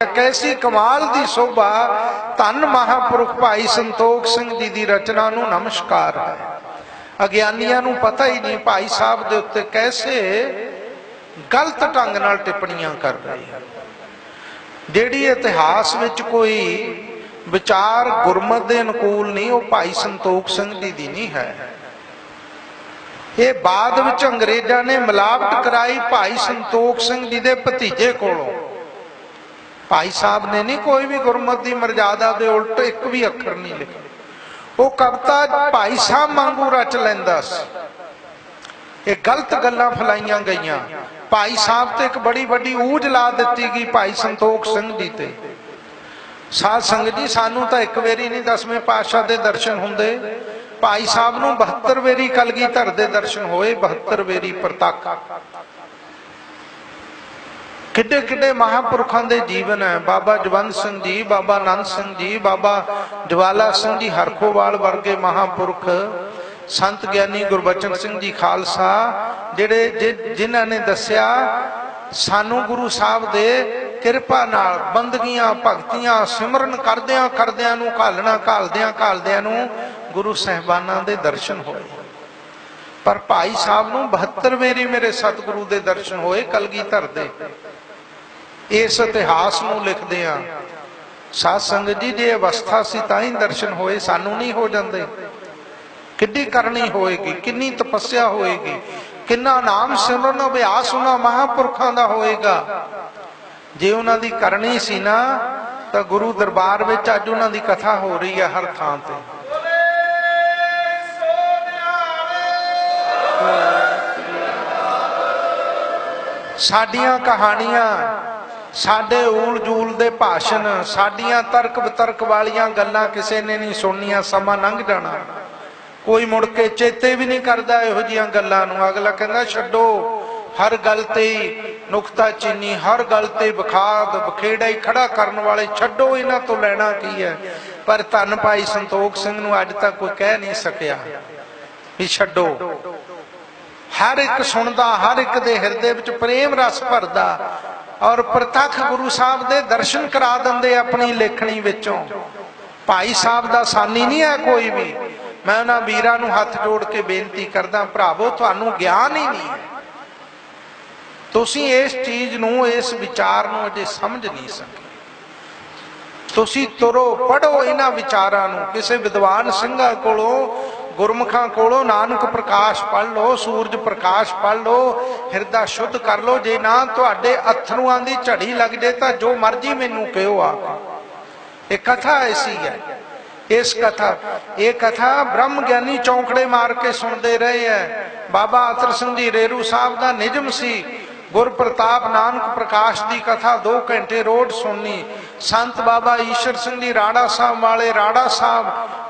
ਕੈਸੀ ਕਮਾਲ ਦੀ ਸੋਭਾ। ਧੰਨ ਮਹਾਪੁਰਖ ਭਾਈ ਸੰਤੋਖ ਸਿੰਘ ਜੀ ਦੀ ਰਚਨਾ ਨੂੰ ਨਮਸਕਾਰ ਹੈ। ਅਗਿਆਨੀਆਂ ਨੂੰ ਪਤਾ ਹੀ ਨਹੀਂ ਭਾਈ ਸਾਹਿਬ ਦੇ ਉੱਤੇ ਕੈਸੇ ਗਲਤ ਢੰਗ ਨਾਲ ਟਿੱਪਣੀਆਂ ਕਰ ਰਹੇ ਹਨ। ਜਿਹੜੀ ਇਤਿਹਾਸ ਵਿੱਚ ਕੋਈ ਵਿਚਾਰ ਗੁਰਮਤ ਦੇ ਅਨੁਕੂਲ ਨਹੀਂ, ਉਹ ਭਾਈ ਸੰਤੋਖ ਸਿੰਘ ਜੀ ਦੀ ਨਹੀਂ ਹੈ। ਇਹ ਬਾਅਦ ਵਿੱਚ ਅੰਗਰੇਜ਼ਾਂ ਨੇ ਮਿਲਾਵਟ ਕਰਾਈ ਭਾਈ ਸੰਤੋਖ ਸਿੰਘ ਜੀ ਦੇ ਭਤੀਜੇ ਕੋਲੋਂ। ਭਾਈ ਸਾਹਿਬ ਨੇ ਨਹੀਂ ਕੋਈ ਵੀ ਗੁਰਮਤ ਦੀ ਮਰਜ਼ਾਦਾ ਦੇ ਉਲਟ ਇੱਕ ਵੀ ਅੱਖਰ ਨਹੀਂ ਲਿਖਿਆ ਉਹ ਕਵਿਤਾ ਭਾਈ ਸਾਹਿਬ ਵਾਂਗੂ ਰਚ ਲੈਂਦਾ ਸੀ। ਇਹ ਗਲਤ ਗੱਲਾਂ ਫਲਾਈਆਂ ਗਈਆਂ। ਭਾਈ ਸਾਹਿਬ ਤੇ ਇੱਕ ਬੜੀ ਵੱਡੀ ਊਜ ਲਾ ਦਿੱਤੀ ਗਈ ਭਾਈ ਸੰਤੋਖ ਸਿੰਘ ਜੀ ਤੇ। ਸਾਧ ਸੰਗਤ ਜੀ, ਸਾਨੂੰ ਤਾਂ ਇੱਕ ਵੇਰੀ ਨਹੀਂ ਦਸਵੇਂ ਪਾਤਸ਼ਾਹ ਦੇ ਦਰਸ਼ਨ ਹੁੰਦੇ। ਭਾਈ ਸਾਹਿਬ ਨੂੰ 72 ਵੇਰੀ ਕਲਗੀਧਰ ਦੇ ਦਰਸ਼ਨ ਹੋਏ 72 ਵੇਰੀ ਪ੍ਰਤੱਖ। ਕਿੱਡੇ ਕਿੱਡੇ ਮਹਾਪੁਰਖਾਂ ਦੇ ਜੀਵਨ ਹੈ। ਬਾਬਾ ਜਵੰਤ ਸਿੰਘ ਜੀ, ਬਾਬਾ ਆਨੰਦ ਸਿੰਘ ਜੀ, ਬਾਬਾ ਜਵਾਲਾ ਸਿੰਘ ਜੀ ਹਰਖੋਵਾਲ ਵਰਗੇ ਮਹਾਪੁਰਖ ਸੰਤ ਗਿਆਨੀ ਗੁਰਬਚਨ ਸਿੰਘ ਜੀ ਖਾਲਸਾ, ਜਿਹੜੇ ਜਿਨ੍ਹਾਂ ਨੇ ਦੱਸਿਆ, ਸਾਨੂੰ ਗੁਰੂ ਸਾਹਿਬ ਦੇ ਕਿਰਪਾ ਨਾਲ ਬੰਦਗੀਆਂ, ਭਗਤੀਆਂ, ਸਿਮਰਨ ਕਰਦਿਆਂ ਕਰਦਿਆਂ ਨੂੰ, ਘਾਲਣਾ ਘਾਲਦਿਆਂ ਘਾਲਦਿਆਂ ਨੂੰ ਗੁਰੂ ਸਹਿਬਾਨਾਂ ਦੇ ਦਰਸ਼ਨ ਹੋਏ। ਪਰ ਭਾਈ ਸਾਹਿਬ ਨੂੰ 72 ਵੇਰੀ ਮੇਰੇ ਸਤਿਗੁਰੂ ਦੇ ਦਰਸ਼ਨ ਹੋਏ, ਕਲਗੀਧਰ ਦੇ। ਇਸ ਇਤਿਹਾਸ ਨੂੰ ਲਿਖਦੇ ਆ ਸਾਧ ਸੰਗਤ ਜੀ, ਜੇ ਅਵਸਥਾ ਸੀ ਤਾਂ ਹੀ ਦਰਸ਼ਨ ਹੋਏ, ਸਾਨੂੰ ਨਹੀਂ ਹੋ ਜਾਂਦੇ। ਕਿੱਡੀ ਕਰਨੀ ਹੋਏਗੀ, ਕਿੰਨੀ ਤਪੱਸਿਆ ਹੋਏਗੀ, ਕਿੰਨਾ ਨਾਮ ਸਿਮਰਨ ਅਭਿਆਸ ਉਹਨਾਂ ਮਹਾਪੁਰਖਾਂ ਦਾ ਹੋਏਗਾ। ਜੇ ਉਹਨਾਂ ਦੀ ਕਰਨੀ ਸੀ ਨਾ, ਤਾਂ ਗੁਰੂ ਦਰਬਾਰ ਵਿੱਚ ਅੱਜ ਉਹਨਾਂ ਦੀ ਕਥਾ ਹੋ ਰਹੀ ਹੈ ਹਰ ਥਾਂ ਤੇ। ਸਾਡੀਆਂ ਕਹਾਣੀਆਂ ਸਾਡੇ ਊਲ ਜੂਲ ਦੇ ਭਾਸ਼ਣ, ਸਾਡੀਆਂ ਤਰਕ ਵਿਤਰਕ ਵਾਲੀਆਂ ਗੱਲਾਂ ਕਿਸੇ ਨੇ ਨਹੀਂ ਸੁਣਨੀਆਂ, ਸਮਾਂ ਲੰਘ ਜਾਣਾ। ਕੋਈ ਮੁੜ ਕੇ ਚੇਤੇ ਵੀ ਨਹੀਂ ਕਰਦਾ ਇਹੋ ਜੀਆਂ ਗੱਲਾਂ ਨੂੰ। ਅਗਲਾ ਕਹਿੰਦਾ, ਛੱਡੋ, ਹਰ ਗੱਲ ਤੇ ਨੁਕਤਾ ਚੀਨੀ, ਹਰ ਗੱਲ ਤੇ ਬਖਾਦ ਬਖੇੜਾ ਹੀ ਖੜਾ ਕਰਨ ਵਾਲੇ, ਛੱਡੋ ਇਹਨਾਂ ਤੋਂ ਲੈਣਾ ਕੀ ਹੈ? ਪਰ ਧੰਨ ਭਾਈ ਸੰਤੋਖ ਸਿੰਘ ਨੂੰ ਅੱਜ ਤੱਕ ਕੋਈ ਕਹਿ ਨਹੀਂ ਸਕਿਆ ਵੀ ਛੱਡੋ। ਹਰ ਇੱਕ ਸੁਣਦਾ, ਹਰ ਇੱਕ ਦੇ ਹਿਰਦੇ ਵਿੱਚ ਪ੍ਰੇਮ ਰਸ ਭਰਦਾ ਔਰ ਪ੍ਰਤੱਖ ਗੁਰੂ ਸਾਹਿਬ ਦੇ ਦਰਸ਼ਨ ਕਰਾ ਦਿੰਦੇ ਆਪਣੀ ਲੇਖਣੀ ਵਿੱਚੋਂ। ਭਾਈ ਸਾਹਿਬ ਦਾ ਸਾਨੀ ਨਹੀਂ ਹੈ ਕੋਈ ਵੀ। ਮੈਂ ਉਹਨਾਂ ਵੀਰਾਂ ਨੂੰ ਹੱਥ ਜੋੜ ਕੇ ਬੇਨਤੀ ਕਰਦਾ, ਭਰਾਵੋ, ਤੁਹਾਨੂੰ ਗਿਆਨ ਹੀ ਨਹੀਂ ਹੈ। ਤੁਸੀਂ ਇਸ ਚੀਜ਼ ਨੂੰ, ਇਸ ਵਿਚਾਰ ਨੂੰ ਅਜੇ ਸਮਝ ਨਹੀਂ ਸਕੇ। ਤੁਸੀਂ ਤੁਰੋ ਪੜੋ ਇਹਨਾਂ ਵਿਚਾਰਾਂ ਨੂੰ। ਕਿਸੇ ਵਿਦਵਾਨ ਸਿੰਘਾਂ ਕੋਲੋਂ ਗੁਰਮੁਖਾਂ ਕੋਲੋਂ ਨਾਨਕ ਪ੍ਰਕਾਸ਼ ਪੜ ਲਓ, ਸੂਰਜ ਪ੍ਰਕਾਸ਼ ਪੜ ਲਓ, ਹਿਰਦਾ ਸ਼ੁੱਧ ਕਰ ਲਓ। ਜੇ ਨਾ ਤੁਹਾਡੇ ਅਥਰੂਆਂ ਦੀ ਝੜੀ ਲੱਗ ਜੇ ਤਾਂ ਜੋ ਮਰਜ਼ੀ ਮੈਨੂੰ ਕਹਿਓ ਆ ਇਹ ਕਥਾ ਐਸੀ ਹੈ। ਇਸ ਕਥਾ, ਇਹ ਕਥਾ ਬ੍ਰਹਮ ਗਿਆਨੀ ਚੌਂਕੜੇ ਮਾਰ ਕੇ ਸੁਣਦੇ ਰਹੇ ਹੈ। ਬਾਬਾ ਅਤਰ ਸਿੰਘ ਜੀ ਰੇਰੂ ਸਾਹਿਬ ਦਾ ਨਿਜਮ ਸੀ ਗੁਰ ਪ੍ਰਤਾਪ ਨਾਨਕ ਪ੍ਰਕਾਸ਼ ਦੀ ਕਥਾ 2 ਘੰਟੇ ਰੋਡ ਸੁਣਨੀ। ਸੰਤ ਬਾਬਾ ਈਸ਼ਰ ਸਿੰਘ ਜੀ ਰਾੜਾ ਸਾਹਿਬ ਵਾਲੇ ਰਾੜਾ ਸਾਹਿਬ,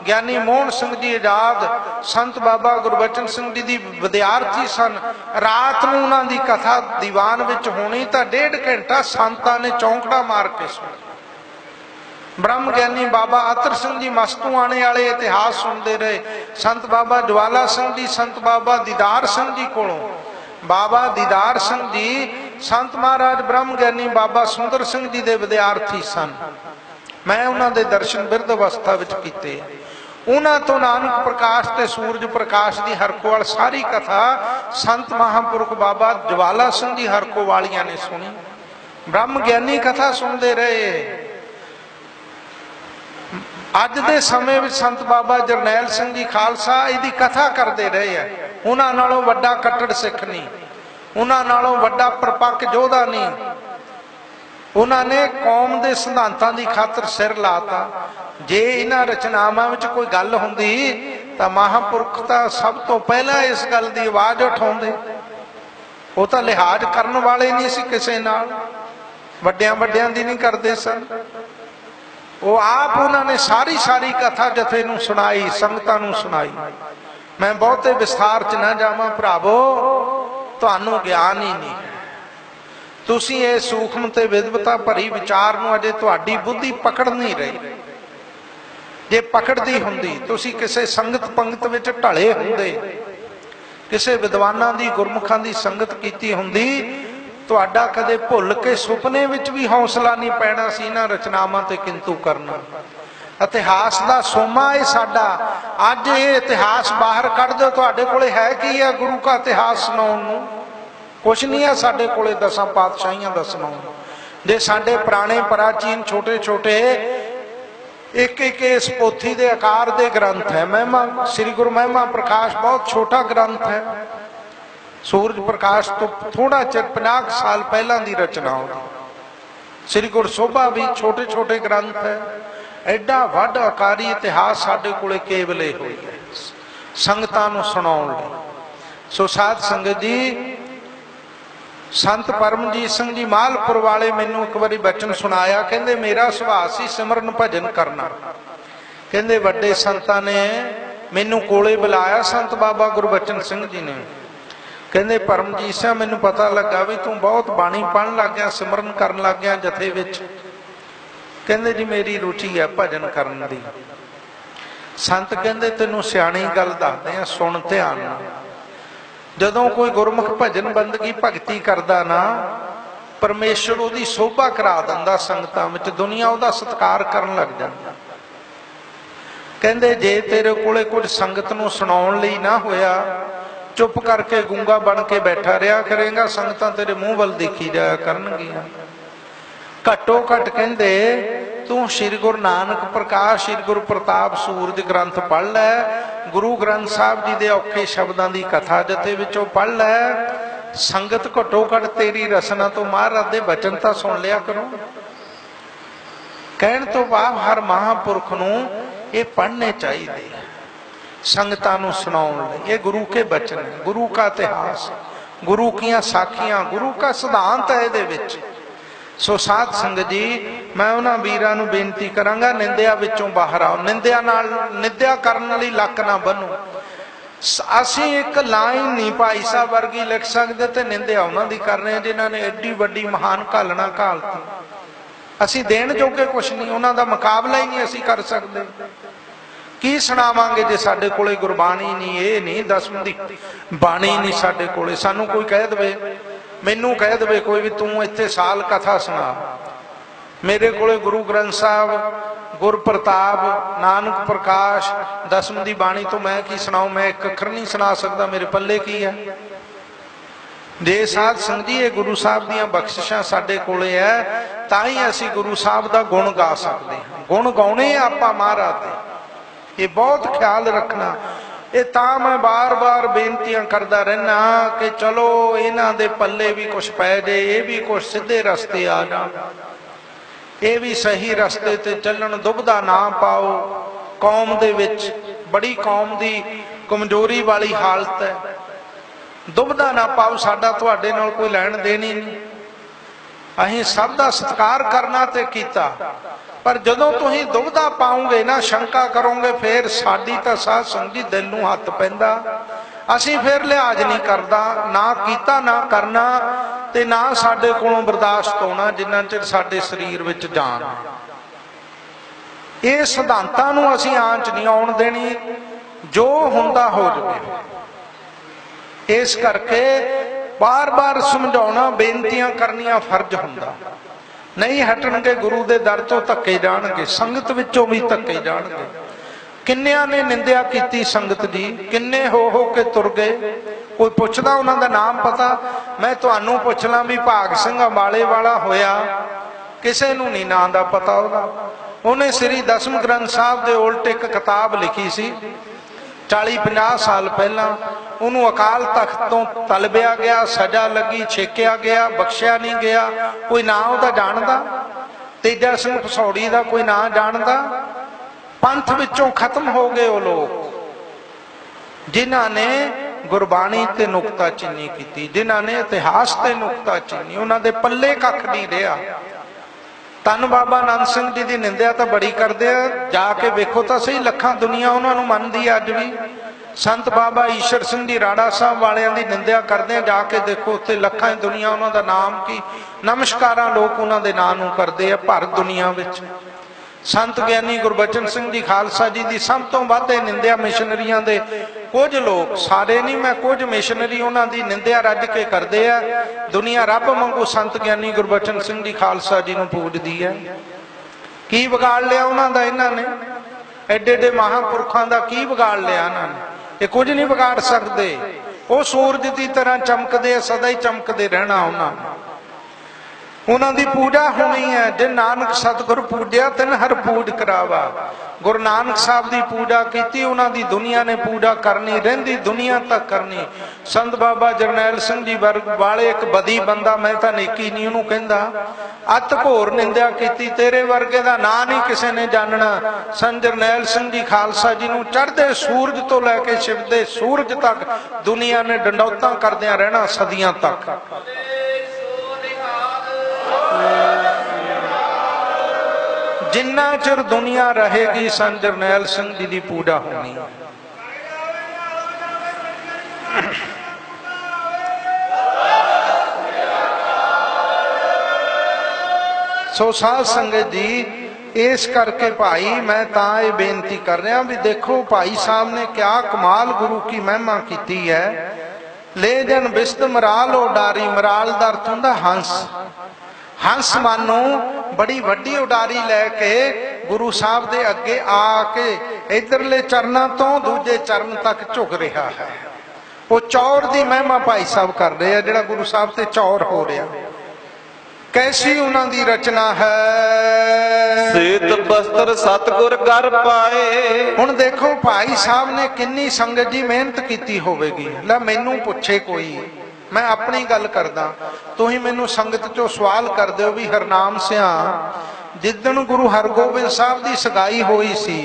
ਗਿਆਨੀ ਮੋਹਨ ਸਿੰਘ ਜੀ ਆਜ਼ਾਦ, ਸੰਤ ਬਾਬਾ ਗੁਰਬਚਨ ਸਿੰਘ ਜੀ ਦੀ ਵਿਦਿਆਰਥੀ ਸਨ। ਰਾਤ ਨੂੰ ਉਹਨਾਂ ਦੀ ਕਥਾ ਦੀਵਾਨ ਵਿੱਚ ਹੋਣੀ ਤਾਂ ਡੇਢ ਘੰਟਾ ਸੰਤਾਂ ਨੇ ਚੌਂਕੜਾ ਮਾਰ ਕੇ ਸੁਣੀ। ਬ੍ਰਹਮ ਗਿਆਨੀ ਬਾਬਾ ਅਤਰ ਸਿੰਘ ਜੀ ਮਸਤੂ ਆਣੇ ਵਾਲੇ ਇਤਿਹਾਸ ਸੁਣਦੇ ਰਹੇ। ਸੰਤ ਬਾਬਾ ਜਵਾਲਾ ਸਿੰਘ ਜੀ, ਸੰਤ ਬਾਬਾ ਦੀਦਾਰ ਸਿੰਘ ਜੀ ਕੋਲੋਂ ਬਾਬਾ ਦੀਦਾਰ ਸਿੰਘ ਜੀ, ਸੰਤ ਮਹਾਰਾਜ ਬ੍ਰਹਮ ਗਿਆਨੀ ਬਾਬਾ ਸੁੰਦਰ ਸਿੰਘ ਜੀ ਦੇ ਵਿਦਿਆਰਥੀ ਸਨ। ਮੈਂ ਉਹਨਾਂ ਦੇ ਦਰਸ਼ਨ ਬਿਰਧ ਅਵਸਥਾ ਵਿੱਚ ਕੀਤੇ। ਉਹਨਾਂ ਤੋਂ ਨਾਨਕ ਪ੍ਰਕਾਸ਼ ਤੇ ਸੂਰਜ ਪ੍ਰਕਾਸ਼ ਦੀ ਹਰਕੋਵਾਲ ਸਾਰੀ ਕਥਾ ਸੰਤ ਮਹਾਪੁਰਖ ਬਾਬਾ ਜਵਾਲਾ ਸਿੰਘ ਜੀ ਹਰਕੋਵਾਲੀਆਂ ਨੇ ਸੁਣੀ। ਬ੍ਰਹਮ ਗਿਆਨੀ ਕਥਾ ਸੁਣਦੇ ਰਹੇ। ਅੱਜ ਦੇ ਸਮੇਂ ਵਿੱਚ ਸੰਤ ਬਾਬਾ ਜਰਨੈਲ ਸਿੰਘ ਜੀ ਖਾਲਸਾ ਇਹਦੀ ਕਥਾ ਕਰਦੇ ਰਹੇ ਆ। ਉਹਨਾਂ ਨਾਲੋਂ ਵੱਡਾ ਕੱਟੜ ਸਿੱਖ ਨਹੀਂ। ਉਹਨਾਂ ਨਾਲੋਂ ਵੱਡਾ ਪ੍ਰਪੱਕ ਯੋਧਾ ਨਹੀਂ। ਉਹਨਾਂ ਨੇ ਕੌਮ ਦੇ ਸਿਧਾਂਤਾਂ ਦੀ ਖਾਤਰ ਸਿਰ ਲਾਤਾ। ਜੇ ਇਹਨਾਂ ਰਚਨਾਵਾਂ ਵਿੱਚ ਕੋਈ ਗੱਲ ਹੁੰਦੀ, ਤਾਂ ਮਹਾਪੁਰਖ ਤਾਂ ਸਭ ਤੋਂ ਪਹਿਲਾਂ ਇਸ ਗੱਲ ਦੀ ਆਵਾਜ਼ ਉਠਾਉਂਦੇ। ਉਹ ਤਾਂ ਲਿਹਾਜ਼ ਕਰਨ ਵਾਲੇ ਨਹੀਂ ਸੀ ਕਿਸੇ ਨਾਲ। ਵੱਡਿਆਂ ਵੱਡਿਆਂ ਦੀ ਨਹੀਂ ਕਰਦੇ ਸਨ। ਉਹ ਆਪ ਉਹਨਾਂ ਨੇ ਸਾਰੀ ਸਾਰੀ ਕਥਾ ਜਥੇ ਨੂੰ ਸੁਣਾਈ, ਸੰਗਤਾਂ ਨੂੰ ਸੁਣਾਈ। ਮੈਂ ਬਹੁਤੇ ਵਿਸਥਾਰ ਚ ਨਾ ਜਾਵਾਂ, ਭਰਾਵੋ, ਤੁਹਾਨੂੰ ਗਿਆਨ ਹੀ ਨਹੀਂ। ਤੁਸੀਂ ਇਹ ਸੂਖਮ ਤੇ ਵਿਦਵਤਾ ਭਰੀ ਵਿਚਾਰ ਨੂੰ ਅਜੇ ਤੁਹਾਡੀ ਬੁੱਧੀ ਪਕੜ ਨਹੀਂ ਰਹੀ। ਜੇ ਪਕੜਦੀ ਹੁੰਦੀ, ਤੁਸੀਂ ਕਿਸੇ ਸੰਗਤ ਪੰਗਤ ਵਿੱਚ ਢਲੇ ਹੁੰਦੇ। ਕਿਸੇ ਵਿਦਵਾਨਾਂ ਦੀ, ਗੁਰਮੁਖਾਂ ਦੀ ਸੰਗਤ ਕੀਤੀ ਹੁੰਦੀ ਤੁਹਾਡਾ ਕਦੇ ਭੁੱਲ ਕੇ ਸੁਪਨੇ ਵਿੱਚ ਵੀ ਹੌਸਲਾ ਨਹੀਂ ਪੈਣਾ ਸੀ ਇਹਨਾਂ ਰਚਨਾਵਾਂ ਤੇ ਕਿੰਤੂ ਕਰਨਾ। ਇਤਿਹਾਸ ਦਾ ਸੋਮਾ ਇਹ ਸਾਡਾ। ਅੱਜ ਇਹ ਇਤਿਹਾਸ ਬਾਹਰ ਕੱਢ ਦਿਓ। ਤੁਹਾਡੇ ਕੋਲੇ ਹੈ ਕੀ ਹੈ ਗੁਰੂ ਦਾ ਇਤਿਹਾਸ ਸੁਣਾਉਣ ਨੂੰ? ਕੁਛ ਨਹੀਂ ਹੈ ਸਾਡੇ ਕੋਲੇ ਦਸਾਂ ਪਾਤਸ਼ਾਹੀਆਂ ਦਾ ਸੁਣਾਉਣ। ਜੇ ਸਾਡੇ ਪੁਰਾਣੇ ਪ੍ਰਾਚੀਨ ਛੋਟੇ ਛੋਟੇ ਇੱਕ ਇੱਕ ਇਸ ਪੋਥੀ ਦੇ ਆਕਾਰ ਦੇ ਗ੍ਰੰਥ ਹੈ। ਮਹਿਮਾ, ਸ੍ਰੀ ਗੁਰੂ ਮਹਿਮਾ ਪ੍ਰਕਾਸ਼ ਬਹੁਤ ਛੋਟਾ ਗ੍ਰੰਥ ਹੈ। ਸੂਰਜ ਪ੍ਰਕਾਸ਼ ਤੋਂ ਥੋੜਾ ਚਿਰ 50 ਸਾਲ ਪਹਿਲਾਂ ਦੀ ਰਚਨਾ ਉਹਦੀ। ਸ੍ਰੀ ਗੁਰ ਸੋਭਾ ਵੀ ਛੋਟੇ ਛੋਟੇ ਗ੍ਰੰਥ ਹੈ। ਐਡਾ ਵੱਡ ਆਕਾਰੀ ਇਤਿਹਾਸ ਸਾਡੇ ਕੋਲੇ ਕੇਵਲੇ ਹੋਈ ਹੈ। ਸੰਗਤਾਂ ਨੂੰ ਸੁਣਾਉਣ ਲਈ। ਸੋ ਸਾਧ ਸੰਗਤ ਜੀ, ਸੰਤ ਪਰਮਜੀਤ ਸਿੰਘ ਜੀ ਮਾਲਪੁਰ ਵਾਲੇ ਮੈਨੂੰ ਇੱਕ ਵਾਰੀ ਬਚਨ ਸੁਣਾਇਆ, ਕਹਿੰਦੇ ਮੇਰਾ ਸੁਭਾਅ ਸੀ ਸਿਮਰਨ ਭਜਨ ਕਰਨਾ ਕਹਿੰਦੇ ਵੱਡੇ ਸੰਤਾਂ ਨੇ ਮੈਨੂੰ ਕੋਲੇ ਬੁਲਾਇਆ, ਸੰਤ ਬਾਬਾ ਗੁਰਬਚਨ ਸਿੰਘ ਜੀ ਨੇ। ਕਹਿੰਦੇ ਪਰਮਜੀਤ ਸਿੰਘ, ਮੈਨੂੰ ਪਤਾ ਲੱਗਾ ਵੀ ਤੂੰ ਬਹੁਤ ਬਾਣੀ ਪੜਨ ਲੱਗ ਗਿਆ, ਸਿਮਰਨ ਕਰਨ ਲੱਗ ਗਿਆ ਜਥੇ ਵਿੱਚ। ਕਹਿੰਦੇ ਜੀ, ਮੇਰੀ ਰੁਚੀ ਹੈ ਭਜਨ ਕਰਨ ਦੀ। ਸੰਤ ਕਹਿੰਦੇ, ਤੈਨੂੰ ਸਿਆਣੀ ਗੱਲ ਦੱਸਦੇ ਆ ਸੁਣ ਧਿਆਨ ਨਾਲ। ਜਦੋਂ ਕੋਈ ਗੁਰਮੁਖ ਭਜਨ ਬੰਦਗੀ ਭਗਤੀ ਕਰਦਾ ਨਾ, ਪਰਮੇਸ਼ਰ ਉਹਦੀ ਸੋਭਾ ਕਰਾ ਦਿੰਦਾ ਸੰਗਤਾਂ ਵਿੱਚ, ਦੁਨੀਆ ਉਹਦਾ ਸਤਿਕਾਰ ਕਰਨ ਲੱਗ ਜਾਂਦੀ। ਕਹਿੰਦੇ, ਜੇ ਤੇਰੇ ਕੋਲੇ ਕੁਝ ਸੰਗਤ ਨੂੰ ਸੁਣਾਉਣ ਲਈ ਨਾ ਹੋਇਆ ਚੁੱਪ ਕਰਕੇ ਗੁੰਗਾ ਬਣ ਕੇ ਬੈਠਾ ਰਿਹਾ ਕਰੇਗਾ, ਸੰਗਤਾਂ ਤੇਰੇ ਮੂੰਹ ਵੱਲ ਦੇਖੀ ਜਾਇਆ ਕਰਨਗੀਆਂ। ਘੱਟੋ ਘੱਟ ਕਹਿੰਦੇ, ਤੂੰ ਸ੍ਰੀ ਗੁਰੂ ਨਾਨਕ ਪ੍ਰਕਾਸ਼, ਸ੍ਰੀ ਗੁਰੂ ਪ੍ਰਤਾਪ ਸੂਰਜ ਗ੍ਰੰਥ ਪੜ੍ਹ ਲੈ, ਗੁਰੂ ਗ੍ਰੰਥ ਸਾਹਿਬ ਜੀ ਦੇ ਔਖੇ ਸ਼ਬਦਾਂ ਦੀ ਕਥਾ ਜਥੇ ਵਿੱਚੋਂ ਪੜ੍ਹ ਲੈ। ਸੰਗਤ ਘੱਟੋ ਘੱਟ ਤੇਰੀ ਰਸਨਾ ਤੋਂ ਮਹਾਰਾਜ ਦੇ ਬਚਨ ਤਾਂ ਸੁਣ ਲਿਆ ਕਰੋ। ਕਹਿਣ ਤੋਂ ਬਾਅਦ ਹਰ ਮਹਾਪੁਰਖ ਨੂੰ ਇਹ ਪੜ੍ਹਨੇ ਚਾਹੀਦੇ ਸੰਗਤਾਂ ਨੂੰ ਸੁਣਾਉਣ ਲਈ। ਇਹ ਗੁਰੂ ਕੇ ਬਚਨ ਹੈ। ਗੁਰੂ ਦਾ ਇਤਿਹਾਸ ਗੁਰੂ ਕੀਆਂ ਸਾਖੀਆਂ, ਗੁਰੂ ਦਾ ਸਿਧਾਂਤ ਹੈ ਇਹਦੇ ਵਿੱਚ। ਸੋ ਸਾਧ ਸੰਗਤ ਜੀ, ਮੈਂ ਉਹਨਾਂ ਵੀਰਾਂ ਨੂੰ ਬੇਨਤੀ ਕਰਾਂਗਾ, ਨਿੰਦਿਆ ਵਿੱਚੋਂ ਬਾਹਰ ਆਓ। ਨਿੰਦਿਆ ਨਾਲ, ਨਿੰਦਿਆ ਕਰਨ ਵਾਲੀ ਲੱਕ ਨਾ ਬੰਨੋ। ਅਸੀਂ ਇੱਕ ਲਾਈਨ ਨਹੀਂ ਭਾਈ ਸਾਹਿਬ ਵਰਗੀ ਲਿਖ ਸਕਦੇ ਤੇ ਨਿੰਦਿਆ ਉਹਨਾਂ ਦੀ ਕਰ ਰਹੇ ਜਿਨ੍ਹਾਂ ਨੇ ਐਡੀ ਵੱਡੀ ਮਹਾਨ ਘਾਲਣਾ ਘਾਲਤੀ। ਅਸੀਂ ਦੇਣ ਜੋਗੇ ਕੁਝ ਨਹੀਂ, ਉਹਨਾਂ ਦਾ ਮੁਕਾਬਲਾ ਹੀ ਨਹੀਂ ਅਸੀਂ ਕਰ ਸਕਦੇ। ਕੀ ਸੁਣਾਵਾਂਗੇ ਜੇ ਸਾਡੇ ਕੋਲੇ ਗੁਰਬਾਣੀ ਨਹੀਂ, ਇਹ ਨਹੀਂ ਦਸਮ ਦੀ ਬਾਣੀ ਨਹੀਂ ਸਾਡੇ ਕੋਲੇ। ਸਾਨੂੰ ਕੋਈ ਕਹਿ ਦਵੇ, ਮੈਨੂੰ ਕਹਿ ਦਵੇ ਕੋਈ ਵੀ ਤੂੰ ਇੱਥੇ ਸਾਲ ਕਥਾ ਸੁਣਾ। ਮੇਰੇ ਕੋਲੇ ਗੁਰੂ ਗ੍ਰੰਥ ਸਾਹਿਬ, ਗੁਰ ਪ੍ਰਤਾਪ, ਨਾਨਕ ਪ੍ਰਕਾਸ਼, ਦਸਮ ਦੀ ਬਾਣੀ ਤੋਂ ਮੈਂ ਕੀ ਸੁਣਾਉ? ਮੈਂ ਇੱਕ ਅੱਖਰ ਨਹੀਂ ਸੁਣਾ ਸਕਦਾ। ਮੇਰੇ ਪੱਲੇ ਕੀ ਹੈ? ਦੇ ਸਾਧ ਸੰਗਤ ਜੀ ਇਹ ਗੁਰੂ ਸਾਹਿਬ ਦੀਆਂ ਬਖਸ਼ਿਸ਼ਾਂ ਸਾਡੇ ਕੋਲੇ ਹੈ, ਤਾਂ ਹੀ ਅਸੀਂ ਗੁਰੂ ਸਾਹਿਬ ਦਾ ਗੁਣ ਗਾ ਸਕਦੇ ਹਾਂ। ਗੁਣ ਗਾਉਣੇ ਆਪਾਂ ਮਹਾਰਾਜ ਦੇ। ਇਹ ਬਹੁਤ ਖਿਆਲ ਰੱਖਣਾ। ਇਹ ਤਾਂ ਮੈਂ ਬਾਰ-ਬਾਰ ਬੇਨਤੀਆਂ ਕਰਦਾ ਰਹਿਣਾ ਕਿ ਚਲੋ ਇਹਨਾਂ ਦੇ ਪੱਲੇ ਵੀ ਕੁਝ ਪੈ ਜੇ ਇਹ ਵੀ ਕੁਝ ਸਿੱਧੇ ਰਸਤੇ ਆ ਜਾਣ। ਇਹ ਵੀ ਸਹੀ ਰਸਤੇ ਤੇ ਚੱਲਣ ਦੁਬਦਾ ਨਾ ਪਾਓ। ਕੌਮ ਦੇ ਵਿੱਚ ਬੜੀ ਕੌਮ ਦੀ ਕਮਜ਼ੋਰੀ ਵਾਲੀ ਹਾਲਤ ਹੈ। ਦੁਬਦਾ ਨਾ ਪਾਓ, ਸਾਡਾ ਤੁਹਾਡੇ ਨਾਲ ਕੋਈ ਲੈਣ ਦੇਣੀ ਨਹੀਂ। ਅਸੀਂ ਸਭ ਦਾ ਸਤਿਕਾਰ ਕਰਨਾ ਤੇ ਕੀਤਾ। ਪਰ ਜਦੋਂ ਤੁਸੀਂ ਦੁਬਦਾ ਪਾਉਂਗੇ ਨਾ, ਸ਼ੰਕਾ ਕਰੋਗੇ, ਫੇਰ ਸਾਡੀ ਤਾਂ ਸਾਧ ਸੰਗੀ ਦਿਲ ਨੂੰ ਹੱਥ ਪੈਂਦਾ। ਅਸੀਂ ਫੇਰ ਲਿਹਾਜ਼ ਨਹੀਂ ਕਰਦਾ, ਨਾ ਕੀਤਾ, ਨਾ ਕਰਨਾ ਤੇ ਨਾ ਸਾਡੇ ਕੋਲੋਂ ਬਰਦਾਸ਼ਤ ਹੋਣਾ, ਜਿੰਨਾ ਚਿਰ ਸਾਡੇ ਸਰੀਰ ਵਿੱਚ ਜਾਨ। ਇਹ ਸਿਧਾਂਤਾਂ ਨੂੰ ਅਸੀਂ ਆਂਚ ਨਹੀਂ ਆਉਣ ਦੇਣੀ, ਜੋ ਹੁੰਦਾ ਹੋ ਜਵੇ। ਇਸ ਕਰਕੇ ਬਾਰ-ਬਾਰ ਸਮਝਾਉਣਾ, ਬੇਨਤੀਆਂ ਕਰਨੀਆਂ ਫਰਜ਼ ਹੁੰਦਾ। ਨਹੀਂ ਹਟਣਗੇ, ਗੁਰੂ ਦੇ ਦਰ ਤੋਂ ਧੱਕੇ ਜਾਣਗੇ, ਸੰਗਤ ਵਿੱਚੋਂ ਵੀ ਧੱਕੇ ਜਾਣਗੇ। ਕਿੰਨਿਆਂ ਨੇ ਨਿੰਦਿਆ ਕੀਤੀ ਸੰਗਤ ਦੀ? ਕਿੰਨੇ ਹੋ ਹੋ ਕੇ ਤੁਰ ਗਏ? ਕੋਈ ਪੁੱਛਦਾ ਉਹਨਾਂ ਦਾ ਨਾਮ ਪਤਾ? ਮੈਂ ਤੁਹਾਨੂੰ ਪੁੱਛ ਲਾਂ ਵੀ ਭਾਗ ਸਿੰਘ ਅੰਬਾਲੇ ਵਾਲਾ ਹੋਇਆ। ਕਿਸੇ ਨੂੰ ਨਹੀਂ ਨਾਂ ਦਾ ਪਤਾ ਉਹਦਾ। ਉਹਨੇ ਸ੍ਰੀ ਦਸਮ ਗ੍ਰੰਥ ਸਾਹਿਬ ਦੇ ਉਲਟ ਇੱਕ ਕਿਤਾਬ ਲਿਖੀ ਸੀ। 40 50 ਸਾਲ ਪਹਿਲਾਂ ਉਹਨੂੰ ਅਕਾਲ ਤਖਤ ਤੋਂ ਤਲਬਿਆ ਗਿਆ, ਸਜ਼ਾ ਲੱਗੀ, ਛੇਕਿਆ ਗਿਆ, ਬਖਸ਼ਿਆ ਨਹੀਂ ਗਿਆ। ਕੋਈ ਨਾਂ ਉਹਦਾ ਜਾਣਦਾ? ਤੇਜਾ ਸਿੰਘ ਫਸੌੜੀ ਦਾ ਕੋਈ ਨਾ ਜਾਣਦਾ? ਪੰਥ ਵਿੱਚੋਂ ਖਤਮ ਹੋ ਗਏ ਉਹ ਲੋਕ। ਜਿਨ੍ਹਾਂ ਨੇ ਗੁਰਬਾਣੀ ਤੇ ਨੁਕਤਾ ਚੀਨੀ ਕੀਤੀ, ਜਿਨ੍ਹਾਂ ਨੇ ਇਤਿਹਾਸ ਤੇ ਨੁਕਤਾ ਚੀਨੀ, ਉਹਨਾਂ ਦੇ ਪੱਲੇ ਕੱਖ ਨਹੀਂ ਰਿਹਾ। ਤਨ ਬਾਬਾ ਆਨੰਦ ਸਿੰਘ ਜੀ ਦੀ ਨਿੰਦਿਆ ਤਾਂ ਬੜੀ ਕਰਦੇ ਆ। ਜਾ ਕੇ ਵੇਖੋ ਤਾਂ ਸਹੀ, ਲੱਖਾਂ ਦੁਨੀਆ ਉਹਨਾਂ ਨੂੰ ਮੰਨਦੀ ਅੱਜ ਵੀ। ਸੰਤ ਬਾਬਾ ਈਸ਼ਰ ਸਿੰਘ ਜੀ ਰਾੜਾ ਸਾਹਿਬ ਵਾਲਿਆਂ ਦੀ ਨਿੰਦਿਆ ਕਰਦੇ ਆ। ਜਾ ਕੇ ਦੇਖੋ ਉੱਥੇ ਲੱਖਾਂ ਦੀ ਦੁਨੀਆ ਉਹਨਾਂ ਦਾ ਨਾਮ ਕੀ। ਨਮਸਕਾਰਾਂ ਲੋਕ ਉਹਨਾਂ ਦੇ ਨਾਂ ਨੂੰ ਕਰਦੇ ਆ, ਭਰ ਦੁਨੀਆ ਵਿੱਚ। ਸੰਤ ਗਿਆਨੀ ਗੁਰਬਚਨ ਸਿੰਘ ਜੀ ਖਾਲਸਾ ਜੀ ਦੀ ਸਭ ਤੋਂ ਵੱਧ ਇਹ ਨਿੰਦਿਆ ਮਿਸ਼ਨਰੀਆਂ ਦੇ। ਕੁਝ ਲੋਕ ਸਾਰੇ ਨਹੀਂ, ਮੈਂ ਕੁਝ ਮਿਸ਼ਨਰੀ ਉਹਨਾਂ ਦੀ ਨਿੰਦਿਆ ਰੱਜ ਕੇ ਕਰਦੇ ਆ। ਦੁਨੀਆ ਰੱਬ ਵਾਂਗੂ ਸੰਤ ਗਿਆਨੀ ਗੁਰਬਚਨ ਸਿੰਘ ਜੀ ਖਾਲਸਾ ਜੀ ਨੂੰ ਪੂਜਦੀ ਹੈ। ਕੀ ਵਿਗਾੜ ਲਿਆ ਉਹਨਾਂ ਦਾ ਇਹਨਾਂ ਨੇ? ਐਡੇ ਐਡੇ ਮਹਾਪੁਰਖਾਂ ਦਾ ਕੀ ਵਿਗਾੜ ਲਿਆ ਇਹਨਾਂ ਨੇ? ਇਹ ਕੁਝ ਨਹੀਂ ਵਿਗਾੜ ਸਕਦੇ। ਉਹ ਸੂਰਜ ਦੀ ਤਰ੍ਹਾਂ ਚਮਕਦੇ ਸਦਾ ਹੀ ਚਮਕਦੇ ਰਹਿਣਾ ਉਹਨਾਂ ਨੇ। ਉਹਨਾਂ ਦੀ ਪੂਜਾ ਹੋਣੀ ਹੈ। ਜੇ ਨਾਨਕ ਸਤਿਗੁਰ ਪੂਜਿਆ, ਤਿਨ ਹਰ ਪੂਜ ਕਰਾਵਾ। ਗੁਰੂ ਨਾਨਕ ਸਾਹਿਬ ਦੀ ਪੂਜਾ ਕੀਤੀ, ਉਹਨਾਂ ਦੀ ਦੁਨੀਆ ਨੇ ਪੂਜਾ ਕਰਨੀ, ਰਹਿੰਦੀ ਦੁਨੀਆ ਤੱਕ ਕਰਨੀ। ਸੰਤ ਬਾਬਾ ਜਰਨੈਲ ਸਿੰਘ ਜੀ ਵਰਗ ਵਾਲੇ ਇੱਕ ਬਦੀ ਬੰਦਾ, ਮੈਂ ਤਾਂ ਨੇਕੀ ਨਹੀਂ ਉਹਨੂੰ ਕਹਿੰਦਾ। ਅੱਤ ਘੋਰ ਨਿੰਦਿਆ ਕੀਤੀ, ਤੇਰੇ ਵਰਗੇ ਦਾ ਨਾਂ ਨਹੀਂ ਕਿਸੇ ਨੇ ਜਾਣਨਾ। ਸੰਤ ਜਰਨੈਲ ਸਿੰਘ ਜੀ ਖਾਲਸਾ ਜੀ ਨੂੰ ਚੜ੍ਹਦੇ ਸੂਰਜ ਤੋਂ ਲੈ ਕੇ ਛਿਪਦੇ ਸੂਰਜ ਤੱਕ ਦੁਨੀਆ ਨੇ ਡੰਡੌਤਾਂ ਕਰਦਿਆਂ ਰਹਿਣਾ ਸਦੀਆਂ ਤੱਕ। ਜਿੰਨਾ ਚਿਰ ਦੁਨੀਆ ਰਹੇਗੀ ਸੰਤ ਜਰਨੈਲ ਸਿੰਘ ਜੀ ਦੀ ਪੂਜਾ ਹੋਣੀ। ਸੋ ਸਾਧ ਸੰਗਤ ਜੀ, ਇਸ ਕਰਕੇ ਭਾਈ ਮੈਂ ਤਾਂ ਇਹ ਬੇਨਤੀ ਕਰ ਰਿਹਾ ਵੀ ਦੇਖੋ ਭਾਈ ਸਾਹਿਬ ਨੇ ਕਿਆ ਕਮਾਲ ਗੁਰੂ ਕੀ ਮਹਿਮਾ ਕੀਤੀ ਹੈ। ਲੈ ਜਨ ਬਿਸਤ ਮਰਾਲ ਡਾਰੀ ਮਰਾਲ ਦਾ ਅਰਥ ਹੁੰਦਾ ਹੰਸ। ਹੰਸ ਮਾਨੋ ਬੜੀ ਵੱਡੀ ਉਡਾਰੀ ਲੈ ਕੇ ਗੁਰੂ ਸਾਹਿਬ ਦੇ ਅੱਗੇ ਆ ਕੇ ਇਧਰਲੇ ਚਰਨਾਂ ਤੋਂ ਦੂਜੇ ਚਰਨ ਤੱਕ ਝੁਕ ਰਿਹਾ ਹੈ। ਉਹ ਚੌਰ ਦੀ ਮਹਿਮਾ ਭਾਈ ਸਾਹਿਬ ਕਰ ਰਹੇ ਆ ਜਿਹੜਾ ਗੁਰੂ ਸਾਹਿਬ ਤੇ ਚੌਰ ਹੋ ਰਿਹਾ। ਕੈਸੀ ਉਹਨਾਂ ਦੀ ਰਚਨਾ ਹੈ? ਸੇਤ ਬਸਤਰ ਸਤਗੁਰ ਕਰ ਪਾਏ। ਹੁਣ ਦੇਖੋ ਭਾਈ ਸਾਹਿਬ ਨੇ ਕਿੰਨੀ ਸੰਗਤ ਦੀ ਮਿਹਨਤ ਕੀਤੀ ਹੋਵੇਗੀ। ਲੈ ਮੈਨੂੰ ਪੁੱਛੇ ਕੋਈ। ਮੈਂ ਆਪਣੀ ਗੱਲ ਕਰਦਾ। ਤੁਸੀਂ ਮੈਨੂੰ ਸੰਗਤ ਚੋਂ ਸਵਾਲ ਕਰ ਦਿਓ ਵੀ ਹਰਨਾਮ ਸਿਆ ਜਿੱਦਣ ਗੁਰੂ ਹਰਗੋਬਿੰਦ ਸਾਹਿਬ ਦੀ ਸਗਾਈ ਹੋਈ ਸੀ,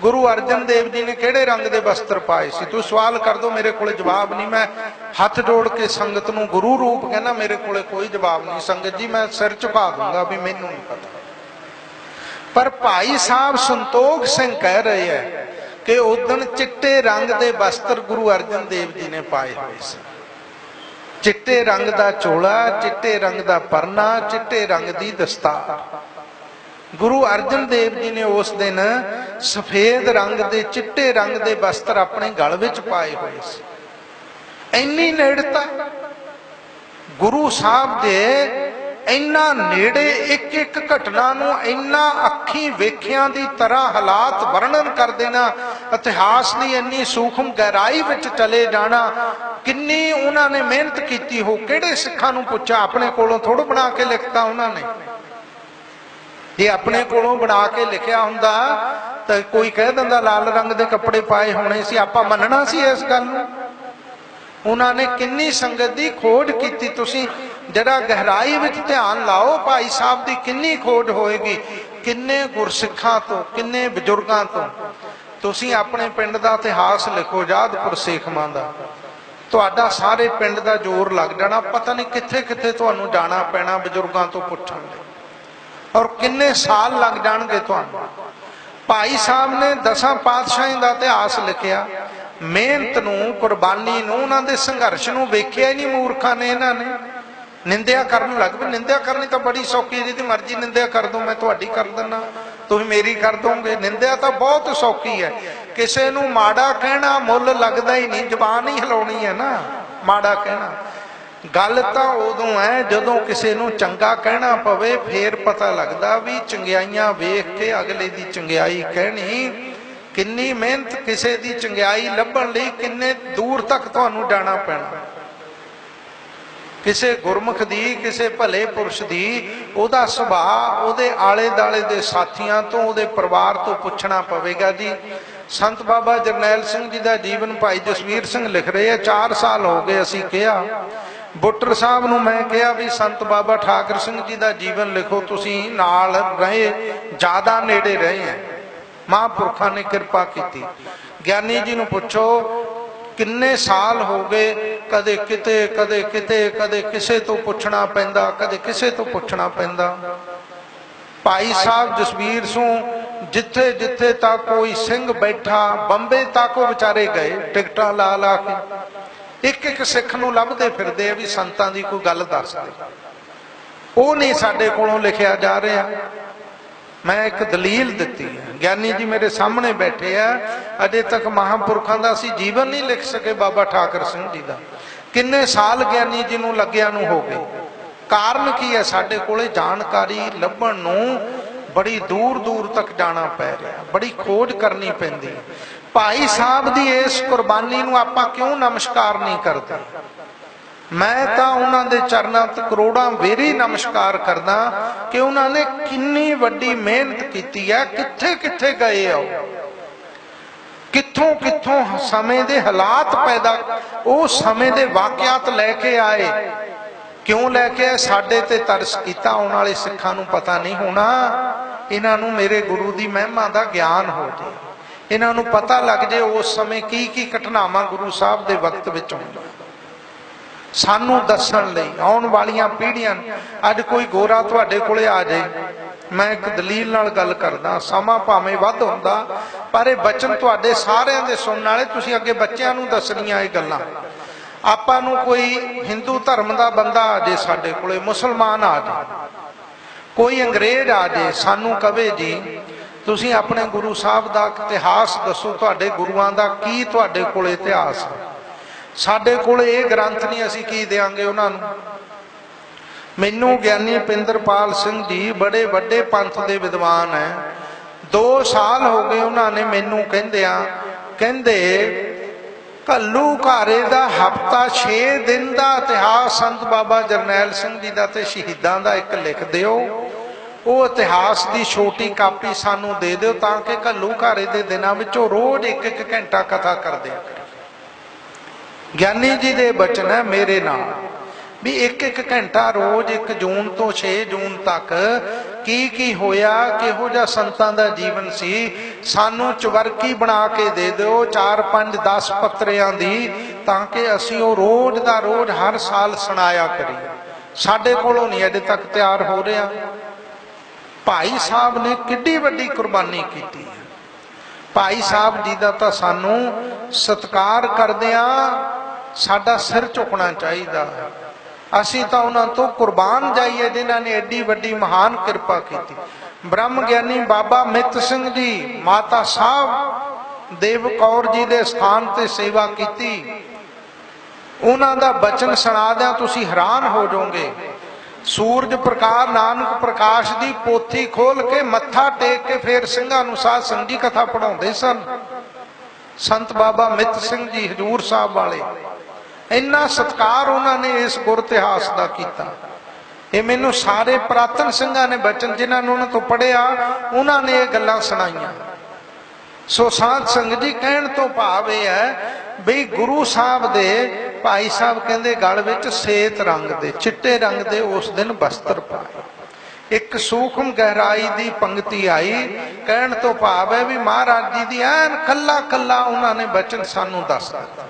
ਗੁਰੂ ਅਰਜਨ ਦੇਵ ਜੀ ਨੇ ਕਿਹੜੇ ਰੰਗ ਦੇ ਵਸਤਰ ਪਾਏ ਸੀ? ਤੂੰ ਸਵਾਲ ਕਰ ਦੋ ਮੇਰੇ ਕੋਲੇ ਜਵਾਬ ਨਹੀਂ। ਮੈਂ ਹੱਥ ਜੋੜ ਕੇ ਸੰਗਤ ਨੂੰ ਗੁਰੂ ਰੂਪ ਕਹਿੰਦਾ, ਮੇਰੇ ਕੋਲੇ ਕੋਈ ਜਵਾਬ ਨਹੀਂ। ਸੰਗਤ ਜੀ, ਮੈਂ ਸਿਰ ਝੁਕਾ ਦੂੰਗਾ ਵੀ ਮੈਨੂੰ ਨਹੀਂ ਪਤਾ। ਪਰ ਭਾਈ ਸਾਹਿਬ ਸੰਤੋਖ ਸਿੰਘ ਕਹਿ ਰਹੇ ਹੈ ਕਿ ਉਦਣ ਚਿੱਟੇ ਰੰਗ ਦੇ ਵਸਤਰ ਗੁਰੂ ਅਰਜਨ ਦੇਵ ਜੀ ਨੇ ਪਾਏ ਹੋਏ ਸੀ। ਚਿੱਟੇ ਰੰਗ ਦਾ ਚੋਲਾ, ਚਿੱਟੇ ਰੰਗ ਦਾ ਪਰਨਾ, ਚਿੱਟੇ ਰੰਗ ਦੀ ਦਸਤਾਰ ਗੁਰੂ ਅਰਜਨ ਦੇਵ ਜੀ ਨੇ ਉਸ ਦਿਨ ਸਫੇਦ ਰੰਗ ਦੇ, ਚਿੱਟੇ ਰੰਗ ਦੇ ਵਸਤਰ ਆਪਣੇ ਗਲ ਵਿੱਚ ਪਾਏ ਹੋਏ ਸੀ। ਇੰਨੀ ਨੇੜਤਾ ਗੁਰੂ ਸਾਹਿਬ ਦੇ ਇੰਨਾ ਨੇੜੇ ਇੱਕ ਇੱਕ ਘਟਨਾ ਨੂੰ ਇੰਨਾ ਅੱਖੀ ਵੇਖਿਆਂ ਦੀ ਤਰ੍ਹਾਂ ਹਾਲਾਤ ਵਰਣਨ ਕਰ ਦੇਣਾ, ਇਤਿਹਾਸ ਦੀ ਇੰਨੀ ਸੂਖਮ ਗਹਿਰਾਈ ਵਿੱਚ ਚਲੇ ਜਾਣਾ, ਕਿੰਨੀ ਉਹਨਾਂ ਨੇ ਮਿਹਨਤ ਕੀਤੀ ਹੋ, ਕਿਹੜੇ ਸਿੱਖਾਂ ਨੂੰ ਪੁੱਛਿਆ ਆਪਣੇ ਕੋਲੋਂ ਥੋੜਾ ਬਣਾ ਕੇ ਲਿਖਤਾ ਉਹਨਾਂ ਨੇ। ਜੇ ਆਪਣੇ ਕੋਲੋਂ ਬਣਾ ਕੇ ਲਿਖਿਆ ਹੁੰਦਾ ਤਾਂ ਕੋਈ ਕਹਿ ਦਿੰਦਾ, ਲਾਲ ਰੰਗ ਦੇ ਕੱਪੜੇ ਪਾਏ ਹੋਣੇ ਸੀ, ਆਪਾਂ ਮੰਨਣਾ ਸੀ ਇਸ ਗੱਲ ਨੂੰ। ਉਹਨਾਂ ਨੇ ਕਿੰਨੀ ਸੰਗਤ ਦੀ ਖੋਜ ਕੀਤੀ, ਤੁਸੀਂ ਜਿਹੜਾ ਗਹਿਰਾਈ ਵਿੱਚ ਧਿਆਨ ਲਾਓ, ਭਾਈ ਸਾਹਿਬ ਦੀ ਕਿੰਨੀ ਖੋਜ ਹੋਏਗੀ, ਕਿੰਨੇ ਗੁਰਸਿੱਖਾਂ ਤੋਂ, ਕਿੰਨੇ ਬਜ਼ੁਰਗਾਂ ਤੋਂ। ਤੁਸੀਂ ਆਪਣੇ ਪਿੰਡ ਦਾ ਇਤਿਹਾਸ ਲਿਖੋ ਜਾਦਪੁਰ ਸੇਖਵਾਂ ਦਾ। ਤੁਹਾਡਾ ਸਾਰੇ ਪਿੰਡ ਦਾ ਜ਼ੋਰ ਲੱਗ ਜਾਣਾ, ਪਤਾ ਨਹੀਂ ਕਿੱਥੇ ਕਿੱਥੇ ਤੁਹਾਨੂੰ ਜਾਣਾ ਪੈਣਾ ਬਜ਼ੁਰਗਾਂ ਤੋਂ ਪੁੱਛਣ ਲਈ। ਔਰ ਕਿੰਨੇ ਸਾਲ ਲੱਗ ਜਾਣਗੇ ਤੁਹਾਨੂੰ। ਭਾਈ ਸਾਹਿਬ ਨੇ ਦਸਾਂ ਪਾਤਸ਼ਾਹਾਂ ਦਾ ਇਤਿਹਾਸ ਲਿਖਿਆ। ਮਿਹਨਤ ਨੂੰ, ਕੁਰਬਾਨੀ ਨੂੰ, ਉਹਨਾਂ ਦੇ ਸੰਘਰਸ਼ ਨੂੰ ਵੇਖਿਆ ਹੀ ਨਹੀਂ ਮੂਰਖਾਂ ਨੇ, ਇਹਨਾਂ ਨੇ। ਨਿੰਦਿਆ ਕਰਨ ਲੱਗ ਪਏ। ਨਿੰਦਿਆ ਕਰਨੀ ਤਾਂ ਬੜੀ ਸੌਖੀ ਜਿਹਦੀ ਮਰਜ਼ੀ ਨਿੰਦਿਆ ਕਰ ਦੋ, ਮੈਂ ਤੁਹਾਡੀ ਕਰ ਦਿੰਦਾ। ਤੁਸੀਂ ਮੇਰੀ ਕਰ ਦੋਗੇ। ਨਿੰਦਿਆ ਤਾਂ ਬਹੁਤ ਸੌਖੀ ਹੈ। ਕਿਸੇ ਨੂੰ ਮਾੜਾ ਕਹਿਣਾ ਮੁੱਲ ਲੱਗਦਾ ਹੀ ਨਹੀਂ, ਜ਼ਬਾਨ ਹੀ ਹਿਲਾਉਣੀ ਹੈ ਨਾ, ਮਾੜਾ ਕਹਿਣਾ। ਗੱਲ ਤਾਂ ਉਦੋਂ ਹੈ, ਜਦੋਂ ਕਿਸੇ ਨੂੰ ਚੰਗਾ ਕਹਿਣਾ ਪਵੇ, ਫੇਰ ਪਤਾ ਲੱਗਦਾ ਵੀ ਚੰਗਿਆਈਆਂ ਵੇਖ ਕੇ ਅਗਲੇ ਦੀ ਚੰਗਿਆਈ ਕਹਿਣੀ। ਕਿੰਨੀ ਮਿਹਨਤ ਕਿਸੇ ਦੀ ਚੰਗਿਆਈ ਲੱਭਣ ਲਈ ਕਿੰਨੇ ਦੂਰ ਤੱਕ ਤੁਹਾਨੂੰ ਜਾਣਾ ਪੈਣਾ। ਕਿਸੇ ਗੁਰਮੁਖ ਦੀ, ਕਿਸੇ ਭਲੇ ਪੁਰਸ਼ ਦੀ, ਉਹਦਾ ਸੁਭਾਅ ਉਹਦੇ ਆਲੇ ਦਾਲੇ ਦੇ ਸਾਥੀਆਂ ਤੋਂ, ਉਹਦੇ ਪਰਿਵਾਰ ਤੋਂ ਪੁੱਛਣਾ ਪਵੇਗਾ ਜੀ। ਸੰਤ ਬਾਬਾ ਜਰਨੈਲ ਸਿੰਘ ਜੀ ਦਾ ਜੀਵਨ ਭਾਈ ਜਸਵੀਰ ਸਿੰਘ ਲਿਖ ਰਹੇ ਆ 4 ਸਾਲ ਹੋ ਗਏ ਅਸੀਂ ਕਿਹਾ। ਬੁੱਟਰ ਸਾਹਿਬ ਨੂੰ ਮੈਂ ਕਿਹਾ ਵੀ ਸੰਤ ਬਾਬਾ ਠਾਕਰ ਸਿੰਘ ਜੀ ਦਾ ਜੀਵਨ ਲਿਖੋ, ਤੁਸੀਂ ਨਾਲ ਰਹੇ, ਜ਼ਿਆਦਾ ਨੇੜੇ ਰਹੇ ਆ। ਮਹਾਂਪੁਰਖਾਂ ਨੇ ਕਿਰਪਾ ਕੀਤੀ। ਗਿਆਨੀ ਜੀ ਨੂੰ ਪੁੱਛੋ ਕਿੰਨੇ ਸਾਲ ਹੋ ਗਏ, ਕਦੇ ਕਿਤੇ ਕਦੇ ਕਿਤੇ, ਕਦੇ ਕਿਸੇ ਤੋਂ ਪੁੱਛਣਾ ਪੈਂਦਾ, ਕਦੇ ਕਿਸੇ ਤੋਂ ਪੁੱਛਣਾ ਪੈਂਦਾ। ਭਾਈ ਸਾਹਿਬ ਜਸਵੀਰ ਸਿੰਘ, ਜਿੱਥੇ ਜਿੱਥੇ ਤੱਕ ਕੋਈ ਸਿੰਘ ਬੈਠਾ, ਬੰਬੇ ਤੱਕ ਉਹ ਵਿਚਾਰੇ ਗਏ, ਟਿਕਟਾਂ ਲਾ ਲਾ ਕੇ। ਇੱਕ ਇੱਕ ਸਿੱਖ ਨੂੰ ਲੱਭਦੇ ਫਿਰਦੇ ਆ ਵੀ ਸੰਤਾਂ ਦੀ ਕੋਈ ਗੱਲ ਦੱਸ ਦੇ। ਉਹ ਨਹੀਂ ਸਾਡੇ ਕੋਲੋਂ ਲਿਖਿਆ ਜਾ ਰਿਹਾ। ਮੈਂ ਇੱਕ ਦਲੀਲ ਦਿੱਤੀ ਹੈ। ਗਿਆਨੀ ਜੀ ਮੇਰੇ ਸਾਹਮਣੇ ਬੈਠੇ ਆ। ਅਜੇ ਤੱਕ ਮਹਾਂਪੁਰਖਾਂ ਦਾ ਅਸੀਂ ਜੀਵਨ ਨਹੀਂ ਲਿਖ ਸਕੇ ਬਾਬਾ ਠਾਕਰ ਸਿੰਘ ਜੀ ਦਾ। ਕਿੰਨੇ ਸਾਲ ਗਿਆਨੀ ਜੀ ਨੂੰ ਲੱਗਿਆ ਨੂੰ ਹੋ ਗਏ। ਕਾਰਨ ਕੀ ਹੈ? ਸਾਡੇ ਕੋਲੇ ਜਾਣਕਾਰੀ ਲੱਭਣ ਨੂੰ ਬੜੀ ਦੂਰ ਦੂਰ ਤੱਕ ਜਾਣਾ ਪੈ ਰਿਹਾ। ਬੜੀ ਖੋਜ ਕਰਨੀ ਪੈਂਦੀ। ਭਾਈ ਸਾਹਿਬ ਦੀ ਇਸ ਕੁਰਬਾਨੀ ਨੂੰ ਆਪਾਂ ਕਿਉਂ ਨਮਸਕਾਰ ਨਹੀਂ ਕਰਦੇ? ਮੈਂ ਤਾਂ ਉਹਨਾਂ ਦੇ ਚਰਨਾਂ ਤੇ ਕਰੋੜਾਂ ਵੇਰੀ ਨਮਸਕਾਰ ਕਰਦਾ ਕਿ ਉਹਨਾਂ ਨੇ ਕਿੰਨੀ ਵੱਡੀ ਮਿਹਨਤ ਕੀਤੀ ਹੈ, ਕਿੱਥੇ ਕਿੱਥੇ ਗਏ ਆ ਉਹ। ਕਿੱਥੋਂ ਕਿੱਥੋਂ ਸਮੇਂ ਦੇ ਹਾਲਾਤ ਪੈਦਾ, ਉਹ ਸਮੇਂ ਦੇ ਵਾਕਿਆਤ ਲੈ ਕੇ ਆਏ। ਕਿਉਂ ਲੈ ਕੇ ਆਏ? ਸਾਡੇ ਤੇ ਤਰਸ ਕੀਤਾ, ਆਉਣ ਵਾਲੇ ਸਿੱਖਾਂ ਨੂੰ ਪਤਾ ਨਹੀਂ ਹੋਣਾ। ਇਹਨਾਂ ਨੂੰ ਮੇਰੇ ਗੁਰੂ ਦੀ ਮਹਿਮਾ ਦਾ ਗਿਆਨ ਹੋ ਜੇ। ਇਹਨਾਂ ਨੂੰ ਪਤਾ ਲੱਗ ਜੇ ਉਸ ਸਮੇਂ ਕੀ ਕੀ ਘਟਨਾਵਾਂ ਗੁਰੂ ਸਾਹਿਬ ਦੇ ਵਕਤ ਵਿੱਚ ਹੋਈਆਂ। ਸਾਨੂੰ ਦੱਸਣ ਲਈ, ਆਉਣ ਵਾਲੀਆਂ ਪੀੜ੍ਹੀਆਂ ਅੱਜ ਕੋਈ ਗੋਰਾ ਤੁਹਾਡੇ ਕੋਲੇ ਆ ਜਾਏ ਮੈਂ ਇੱਕ ਦਲੀਲ ਨਾਲ ਗੱਲ ਕਰਦਾ, ਸਮਾਂ ਭਾਵੇਂ ਵੱਧ ਹੁੰਦਾ, ਪਰ ਇਹ ਬਚਨ ਤੁਹਾਡੇ ਸਾਰਿਆਂ ਦੇ ਸੁਣਨ ਵਾਲੇ, ਤੁਸੀਂ ਅੱਗੇ ਬੱਚਿਆਂ ਨੂੰ ਦੱਸਣੀਆਂ ਇਹ ਗੱਲਾਂ। ਆਪਾਂ ਨੂੰ ਕੋਈ ਹਿੰਦੂ ਧਰਮ ਦਾ ਬੰਦਾ ਆ ਜੇ ਸਾਡੇ ਕੋਲੇ, ਮੁਸਲਮਾਨ ਆ ਜੇ। ਕੋਈ ਅੰਗਰੇਜ਼ ਆ ਜੇ, ਸਾਨੂੰ ਕਵੇ ਜੀ, ਤੁਸੀਂ ਆਪਣੇ ਗੁਰੂ ਸਾਹਿਬ ਦਾ ਇਤਿਹਾਸ ਦੱਸੋ, ਤੁਹਾਡੇ ਗੁਰੂਆਂ ਦਾ ਕੀ ਤੁਹਾਡੇ ਕੋਲੇ ਇਤਿਹਾਸ ਹੈ ਸਾਡੇ ਕੋਲ ਇਹ ਗ੍ਰੰਥ ਨਹੀਂ, ਅਸੀਂ ਕੀ ਦੇਾਂਗੇ ਉਹਨਾਂ ਨੂੰ? ਮੈਨੂੰ ਗਿਆਨੀ ਪਿੰਦਰਪਾਲ ਸਿੰਘ ਜੀ ਬੜੇ ਵੱਡੇ ਪੰਥ ਦੇ ਵਿਦਵਾਨ ਹੈ 2 ਸਾਲ ਹੋ ਗਏ ਉਹਨਾਂ ਨੇ ਮੈਨੂੰ ਕਹਿੰਦਿਆਂ, ਕਹਿੰਦੇ ਕੱਲੂ ਘਾਰੇ ਦਾ ਹਫਤਾ 6 ਦਿਨ ਦਾ ਇਤਿਹਾਸ ਸੰਤ ਬਾਬਾ ਜਰਨੈਲ ਸਿੰਘ ਜੀ ਦਾ ਤੇ ਸ਼ਹੀਦਾਂ ਦਾ ਇੱਕ ਲਿਖ ਦਿਓ। ਉਹ ਇਤਿਹਾਸ ਦੀ ਛੋਟੀ ਕਾਪੀ ਸਾਨੂੰ ਦੇ ਦਿਓ ਤਾਂ ਕਿ ਕੱਲੂ ਘਾਰੇ ਦੇ ਦਿਨਾਂ ਵਿੱਚੋਂ ਰੋਜ਼ ਇੱਕ ਇੱਕ ਘੰਟਾ ਕਥਾ ਕਰਦੇ ਆ। ਗਿਆਨੀ ਜੀ ਦੇ ਬਚਨ ਹੈ ਮੇਰੇ ਨਾਲ ਵੀ ਇੱਕ ਇੱਕ ਘੰਟਾ ਰੋਜ਼ 1 ਜੂਨ ਤੋਂ 6 ਜੂਨ ਤੱਕ ਕੀ ਕੀ ਹੋਇਆ, ਕਿਹੋ ਜਿਹਾ ਸੰਤਾਂ ਦਾ ਜੀਵਨ ਸੀ, ਸਾਨੂੰ ਚਵਰਕੀ ਬਣਾ ਕੇ ਦੇ ਦਿਓ 4 5 10 ਪੱਤਰਿਆਂ ਦੀ, ਤਾਂ ਕਿ ਅਸੀਂ ਉਹ ਰੋਜ਼ ਦਾ ਰੋਜ਼ ਹਰ ਸਾਲ ਸੁਣਾਇਆ ਕਰੀਏ। ਸਾਡੇ ਕੋਲੋਂ ਨਹੀਂ ਅਜੇ ਤੱਕ ਤਿਆਰ ਹੋ ਰਿਹਾ। ਭਾਈ ਸਾਹਿਬ ਨੇ ਕਿੱਡੀ ਵੱਡੀ ਕੁਰਬਾਨੀ ਕੀਤੀ ਹੈ। ਭਾਈ ਸਾਹਿਬ ਜੀ ਦਾ ਤਾਂ ਸਾਨੂੰ ਸਤਿਕਾਰ ਕਰਦਿਆਂ ਸਾਡਾ ਸਿਰ ਝੁਕਣਾ ਚਾਹੀਦਾ। ਹੈ ਅਸੀਂ ਤਾਂ ਉਹਨਾਂ ਤੋਂ ਕੁਰਬਾਨ ਜਾਈਏ ਜਿਨ੍ਹਾਂ ਨੇ ਐਡੀ ਵੱਡੀ ਮਹਾਨ ਕਿਰਪਾ ਕੀਤੀ। ਬ੍ਰਹਮ ਗਿਆਨੀ ਬਾਬਾ ਮਿੱਤ ਸਿੰਘ ਜੀ, ਮਾਤਾ ਸਾਹਿਬ, ਦੇਵ ਕੌਰ ਜੀ ਦੇ ਸਥਾਨ ਤੇ ਸੇਵਾ ਕੀਤੀ। ਉਹਨਾਂ ਦਾ ਬਚਨ ਸੁਣਾ ਦਿਆਂ ਤੁਸੀਂ ਹੈਰਾਨ ਹੋ ਜਾਓਗੇ। ਸੂਰਜ ਪ੍ਰਕਾਸ਼, ਨਾਨਕ ਪ੍ਰਕਾਸ਼ ਦੀ ਪੋਥੀ ਖੋਲ ਕੇ ਮੱਥਾ ਟੇਕ ਕੇ ਫੇਰ ਸਿੰਘਾਂ ਨੂੰ ਸਾਧ ਸੰਗੀ ਕਥਾ ਪੜਾਉਂਦੇ ਸਨ। ਸੰਤ ਬਾਬਾ ਮਿੱਤ ਸਿੰਘ ਜੀ, ਹਜੂਰ ਸਾਹਿਬ ਵਾਲੇ। ਇੰਨਾ ਸਤਕਾਰ ਉਹਨਾਂ ਨੇ ਇਸ ਗੁਰ ਇਤਿਹਾਸ ਦਾ ਕੀਤਾ। ਇਹ ਮੈਨੂੰ ਸਾਰੇ ਪ੍ਰਾਤਨ ਸਿੰਘਾਂ ਨੇ ਬਚਨ ਜਿਨ੍ਹਾਂ ਨੂੰ ਉਹਨਾਂ ਤੋਂ ਪੜਿਆ ਉਹਨਾਂ ਨੇ ਇਹ ਗੱਲਾਂ ਸੁਣਾਈਆਂ। ਸੋ ਸਾਧ ਸੰਗਤ ਜੀ, ਕਹਿਣ ਤੋਂ ਭਾਵ ਇਹ ਹੈ ਬਈ ਗੁਰੂ ਸਾਹਿਬ ਦੇ ਭਾਈ ਸਾਹਿਬ ਕਹਿੰਦੇ ਗਲ ਵਿੱਚ ਸੇਤ ਰੰਗ ਦੇ, ਚਿੱਟੇ ਰੰਗ ਦੇ ਉਸ ਦਿਨ ਵਸਤਰ ਪਾਏ। ਇੱਕ ਸੂਖਮ ਗਹਿਰਾਈ ਦੀ ਪੰਕਤੀ ਆਈ। ਕਹਿਣ ਤੋਂ ਭਾਵ ਹੈ ਵੀ ਮਹਾਰਾਜ ਜੀ ਦੀ ਐਨ ਕੱਲਾ ਕੱਲਾ ਉਹਨਾਂ ਨੇ ਬਚਨ ਸਾਨੂੰ ਦੱਸ ਦਿੱਤਾ।